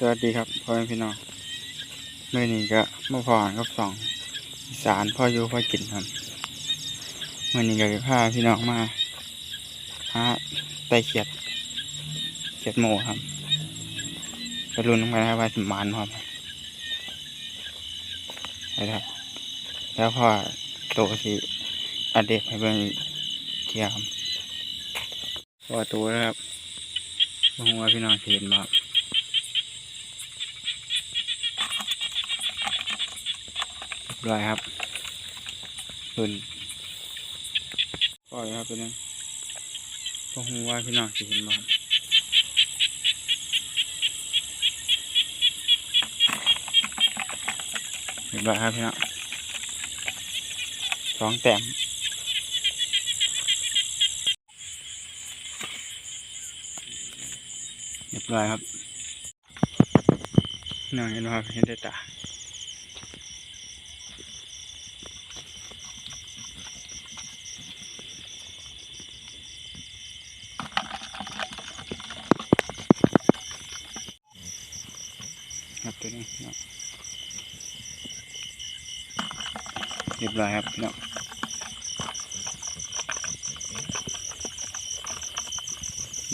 สวัสดีครับพ่อแม่พี่น้องเมื่อนี้ก็มาพอกันกับสองสานพ่ออยู่พ่อกินครับเมื่อนี้ก็จะพาพี่น้องมาหาไตเขียดเขียดโมครับไปรุนน้ำกันนะครับว่าสมานครับไปครับ แล้วพ่อโตสิอัดเด็กให้เบิ่งอีกเทียครับพอตัวแล้วครับมาหัวาพี่น้องเห็นบ่ครับ เรียบร้อยครับขึ้นปล่อยครับเป็นยังพวกหัวาพี่น้องสิเห็นบ้างเรียบร้อยครับพี่น้องสองแต้มเรียบร้อยครับพี่น้องเห็นไหมครับเห็นได้ตา ตัวนี้เนาะเรียบร้อยครับเนาะ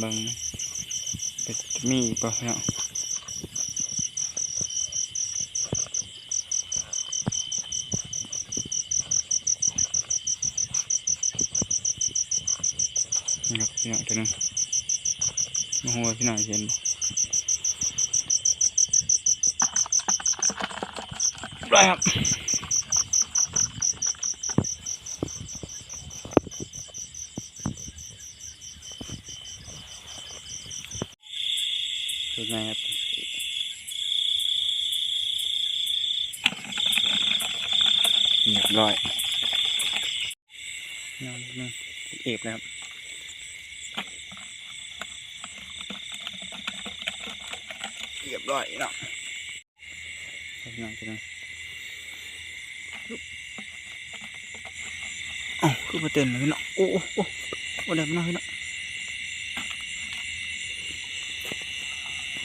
บิ่งเป็นมีอีกป่ะเนาะนี่ครับพี่น้องตัวนึงมาหัวพี่น้องเห็นบ่ ได้ครับเป็นไงครับเรียบร้อยนอนนึงเอกแล้วครับเรียบร้อยเนาะนอนจะน อนอ๋อคือประเด็นเลยพี่น้องโอ้โอ้โอ้โอ้เด็กน้อยพี่น้อง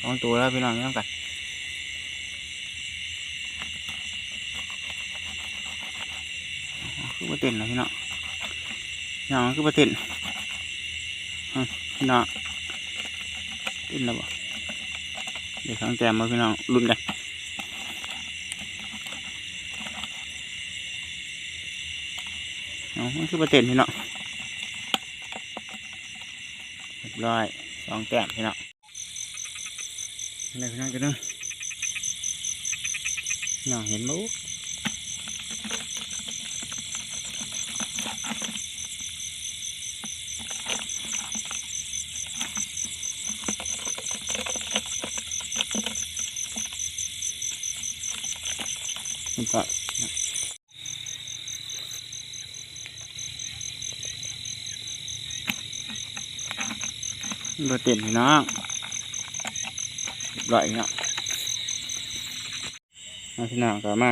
สองตัวแล้วพี่น้องไม่ต้องกันคือประเด็นเลยพี่น้องพี่น้องคือประเด็นพี่น้องเต้นแล้วบ่เดี๋ยวทั้งแจมมาพี่น้องลุ้นกัน อ๋อมันคือประเด็นพี่เน้องเรียบร้อยสองแต้มพี่เน้องอะไรพี่น้องกันนึงน้องเห็นมั้มั นก็บเต็นน้องเรียบร้อยเนาะมาพี่น้องก็มา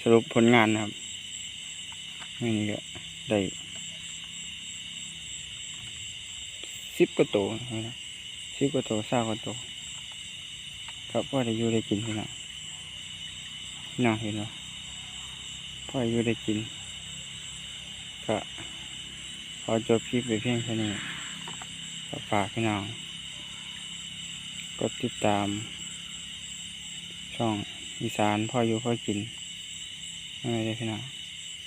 สรุปผลงานนะครับนี่ก็ได้สิบกว่าตัวนะสิบกว่าตัวเศร้ากว่าตัวครับพ่อได้อยู่ได้กินพี่น้องน้องเห็นไหมพ่ออยู่ได้กินก็ขอจบคลิปไปเพียงแค่นี้ ฝากพี่น้อง กดติดตาม ช่องอีสานพ่ออยู่พ่อกินไม่ได้พี่น้อง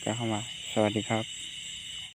ก็เข้ามา สวัสดีครับ